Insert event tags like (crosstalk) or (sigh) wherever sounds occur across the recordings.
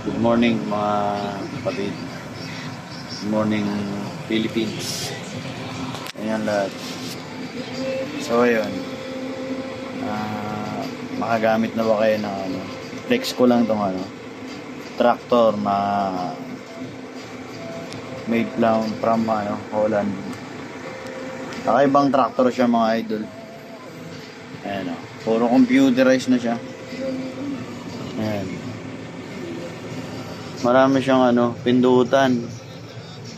Good morning mga kapatid. Good morning Philippines. Ayan lahat. So ayun. Ah, makagamit na ba kayo ng ano? Flex ko lang tong ano. Tractor na made lang from ano, Holland. Kakaibang tractor siya mga idol. Ayan o. Puro computerized na siya. Ayan. Marami siyang ano, pindutan.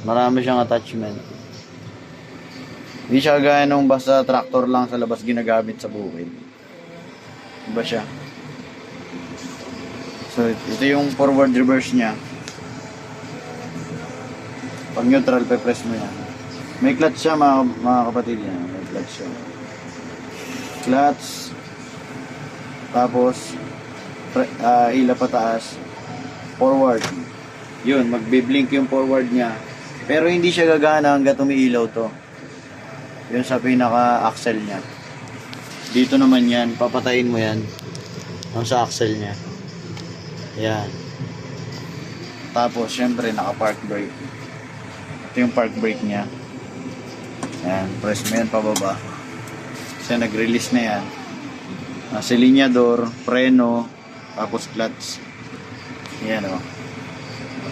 Marami siyang attachment. Hindi siya gaya nung basta tractor lang sa labas ginagamit sa bukid. Iba siya. So, ito yung forward reverse niya. Pag neutral, pe-press mo yan. May clutch siya mga, mga kapatid yan. May clutch siya. Clutch. Tapos, pre, ah, ila pataas. Forward. Yun, magbe-blink yung forward niya. Pero hindi siya gagana hanggat umiilaw to. Yun sa pinaka-axle niya. Dito naman yan, papatayin mo yan. Ang sa axle niya. Yan. Tapos, syempre, naka-park brake. Ito yung park brake niya. Yan, press mo yan pababa. Kasi nag-release na yan. Nasa linyador, preno, tapos clutch. Yan o.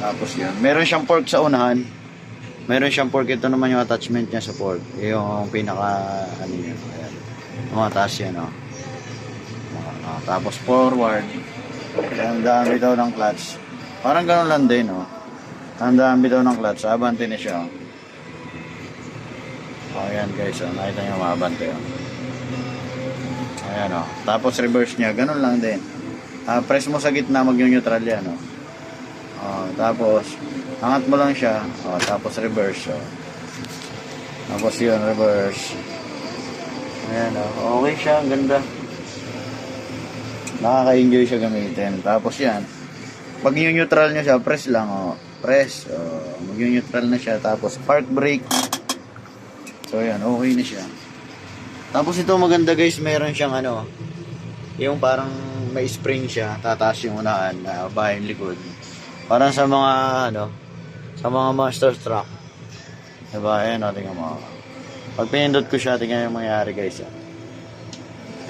Tapos yan. Meron siyang fork sa unahan. Meron siyang fork. Ito naman yung attachment niya sa fork. Yung pinaka, ano yun. Ayan. Mga taas yan o. Ah, tapos forward. Ang dami daw ng clutch. Parang ganun lang din o. Ang dami daw ng clutch. Abante na siya o. Oh, ayan guys, oh. nakita nyo mabante oh. Ayan oh. Tapos reverse niya, ganun lang din. Ah, press mo sa gitna, mag-neutral yan oh. Oh, tapos angat mo lang siya, oh, tapos reverse oh. Tapos yun, reverse. Ayan oh. Okay siya, ang ganda. Nakaka-enjoy siya gamitin. Tapos yan, pag neutral niya siya, press lang oh. Press, oh. mag-neutral na siya. Tapos park brake. So yan, okay na siya. Tapos ito maganda guys, meron siyang ano, yung parang may spring siya, tataas yung unahan, na uh, yung likod. Parang sa mga ano, sa mga monster truck. Diba? Ayan o, tingnan mo. Pag pinindot ko siya, tingnan yung mangyayari guys. Yan.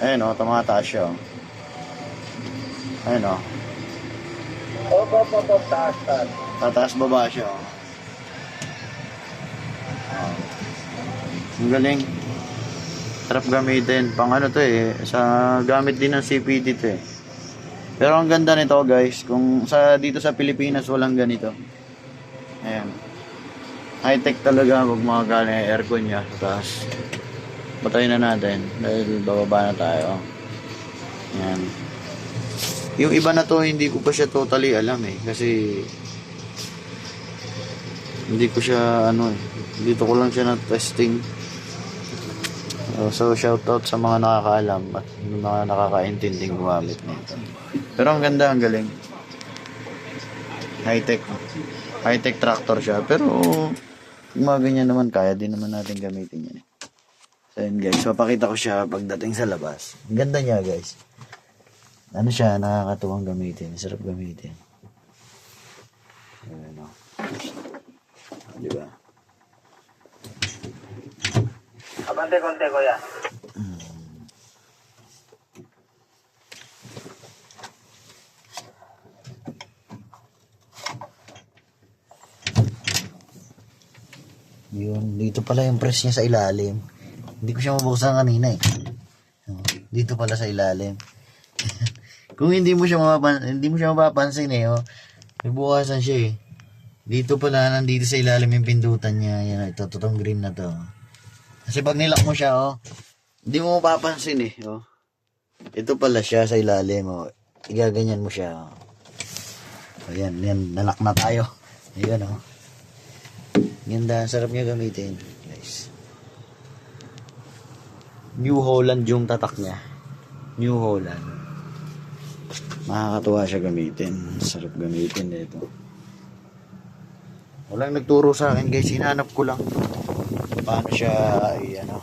Ayan o, tumataas siya o. Ayan o. Opo, opo, opo, taas, taas. Tataas baba siya o. Oh. Ang galing. Sarap gamitin. Pang ano to eh. Sa gamit din ng CPD to eh. Pero ang ganda nito guys. Kung sa dito sa Pilipinas walang ganito. Ayan. High tech talaga. Mga galing yung aircon niya sa taas. Patayin na natin. Dahil bababa na tayo. Ayan. Yung iba na to hindi ko pa siya totally alam eh. Kasi hindi ko siya ano eh. Dito ko lang siya na testing. So shout out sa mga nakakaalam at mga nakakaintinding gumamit nito. Pero ang ganda, ang galing. High tech. High tech tractor siya. Pero yung mga ganyan naman, kaya din naman natin gamitin yan. eh. So yun guys, papakita ko siya pagdating sa labas. Ang ganda niya guys. Ano siya, nakakatuwang gamitin. Sarap gamitin. Ayan o. Di ba? Abante konti, kuya. Yun, dito pala yung press niya sa ilalim. Hindi ko siya mabuksan kanina eh. Dito pala sa ilalim. (laughs) Kung hindi mo siya mapapansin, hindi mo siya mapapansin eh, oh. May siya eh. Dito pala, nandito sa ilalim yung pindutan niya. Yan, ito, totong green na to. Kasi pag nilak mo siya, oh, hindi mo mapapansin eh, oh. Ito pala siya sa ilalim, oh. Igaganyan mo siya, oh. Ayan, yan, nalak na tayo. Ayan, oh. Ganda, sarap niya gamitin, guys. New Holland yung tatak niya. New Holland. Makakatuwa siya gamitin. Sarap gamitin dito. Walang nagturo sa akin guys, hinanap ko lang. Paano siya, ay ano,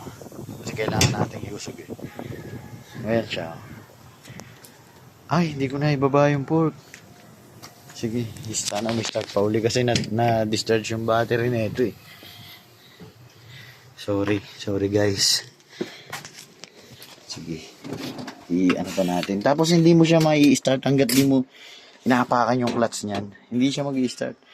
kasi kailangan nating iusog eh. Ayan siya. Ay, hindi ko na ibaba yung pork. Sige, sana may start pa uli kasi na, na-discharge yung battery na ito eh. Sorry, sorry guys. Sige. I-ano pa natin. Tapos hindi mo siya mai-start hanggat di mo inapakan yung clutch niyan. Hindi siya mag-i-start.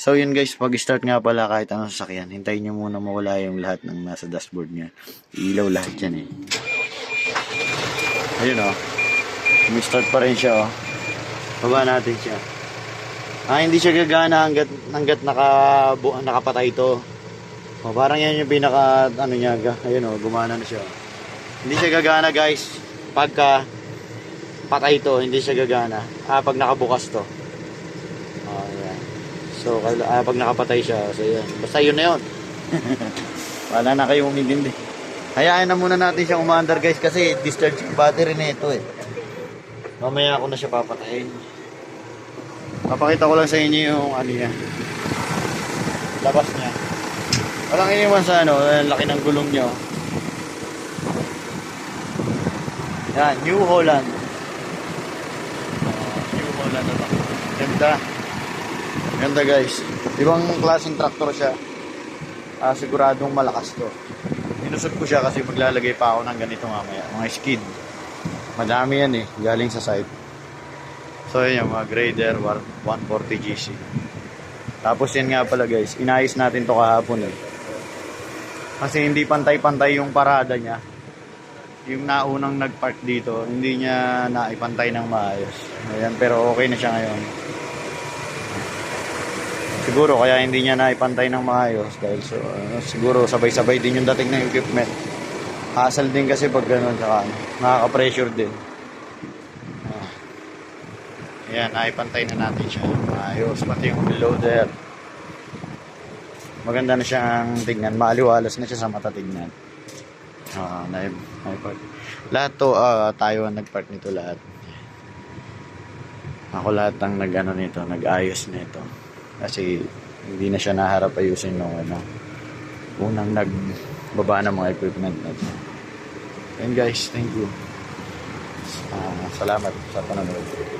So yun guys, pag-start nga pala kahit anong sasakyan, hintayin nyo muna mawala yung lahat ng nasa dashboard niya. Ilaw lahat yan eh. Ayun oh. May start pa rin siya oh. Baba natin siya. Ah, hindi siya gagana hanggat, hanggat naka, bu, nakapatay ito. O, parang yan yung pinaka, ano niya, ayun o, gumana na siya. Hindi siya gagana guys, pagka patay ito, hindi siya gagana. Ah, pag nakabukas to. So, kaila- ah, pag nakapatay siya, so yan. Basta yun na yun. (laughs) Wala na kayong umintindi. Hayaan na muna natin siyang umaandar guys kasi discharge battery na ito eh. Mamaya ako na siya papatayin. Papakita ko lang sa inyo yung ano niya. Labas niya. Walang iniwan sa ano, ang laki ng gulong niya. oh. Yan, New Holland. Ah, New Holland na to. Ganda. Ganda guys. Ibang klaseng traktor siya. Ah, siguradong malakas to. Minusot ko siya kasi maglalagay pa ako ng ganito mamaya. Mga skid. Madami yan eh. Galing sa site. So yun yung mga grader war- 140 GC. Tapos yan nga pala guys, inayos natin to kahapon eh. Kasi hindi pantay-pantay yung parada niya. Yung naunang nagpark dito, hindi niya naipantay ng maayos. Ayan, pero okay na siya ngayon. Siguro kaya hindi niya naipantay ng maayos dahil so, ano, siguro sabay-sabay din yung dating ng equipment. Hassle din kasi pag ganun, saka ano, nakaka-pressure din. Ah. Ayan, naipantay na natin siya. Ayos, pati yung loader. Maganda na siyang tignan. Maaliwalas na siya sa mata tignan. Ah, na naipart. Lahat to, ah, tayo ang nagpart nito lahat. Ako lahat ang nag-ano nito, nag-ayos nito. Kasi hindi na siya naharap ayusin nung ano, unang nagbaba ng mga equipment natin. And guys, thank you. Ah, salamat sa panonood.